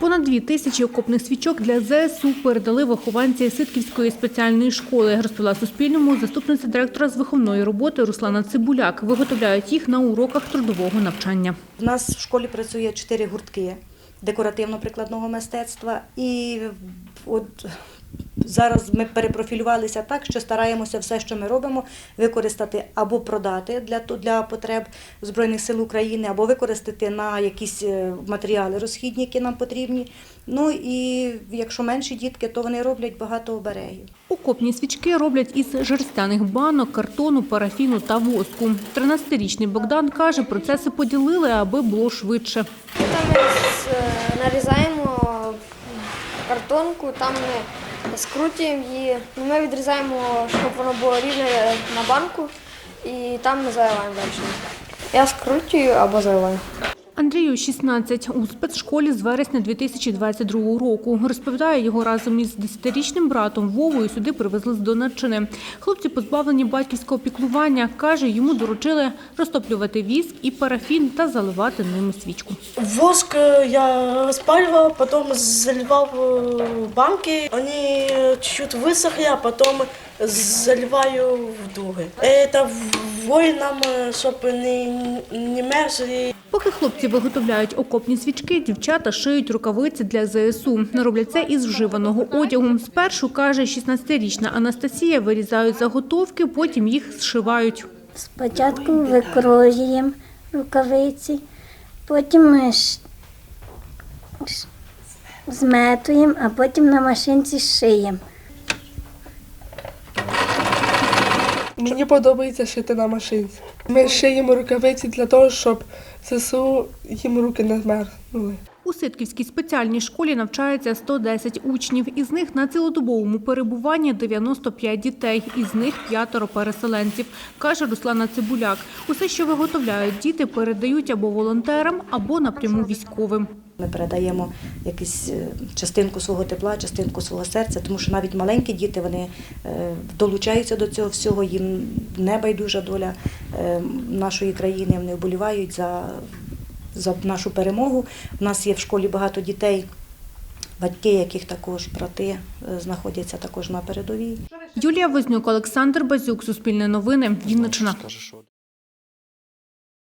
Понад дві тисячі окопних свічок для ЗСУ передали вихованці Ситківської спеціальної школи, розповіла Суспільному заступниця директора з виховної роботи Руслана Цибуляк. Виготовляють їх на уроках трудового навчання. У нас в школі працює чотири гуртки декоративно-прикладного мистецтва. І от зараз ми перепрофілювалися так, що стараємося все, що ми робимо, використати або продати для, для потреб Збройних сил України, або використати на якісь е, матеріали розхідні, які нам потрібні. Ну і якщо менші дітки, то вони роблять багато оберегів. Окопні свічки роблять із жерстяних банок, картону, парафіну та воску. 13-річний Богдан каже, процеси поділили, аби було швидше. Там ми е, нарізаємо картонку, там ми скрутюємо її. Ну, Ми відрізаємо, щоб воно було рівне на банку, і там ми заливаємо далі. Я скручую або заливаю. Андрію 16 у спецшколі з вересня 2022 року. Розповідає, його разом із 10-річним братом Вовою сюди привезли з Донеччини. Хлопці позбавлені батьківського піклування. Каже, йому доручили розтоплювати віск і парафін та заливати ними свічку. Воск э, я распаривал, потом заливал э, в банки. Они чуть-чуть высохли, а потом заливаю в дуги. Это воинам, чтобы не, не мерзли. Поки хлопці виготовляють окопні свічки, дівчата шиють рукавиці для ЗСУ. Роблять це із вживаного одягу. Спершу, каже 16-річна Анастасія, вирізають заготовки, потім їх зшивають. Спочатку викроюємо рукавиці, потім ми зметуємо, а потім на машинці шиємо. Мені подобається шити на машинці. Ми шиємо рукавиці для того, щоб ЗСУ їм руки не змерзнули. У Ситківській спеціальній школі навчається 110 учнів. Із них на цілодобовому перебуванні 95 дітей, із них п'ятеро переселенців, каже Руслана Цибуляк. Усе, що виготовляють діти, передають або волонтерам, або напряму військовим. Ми передаємо якусь е, частинку свого тепла, частинку свого серця, тому що навіть маленькі діти вони е, долучаються до цього всього, їм не байдужа доля е, нашої країни, вони вболівають за, за нашу перемогу. У нас є в школі багато дітей, батьки, яких також брати знаходяться також на передовій. Юлія Вознюк, Олександр Базюк, Суспільне новини, Вінниччина.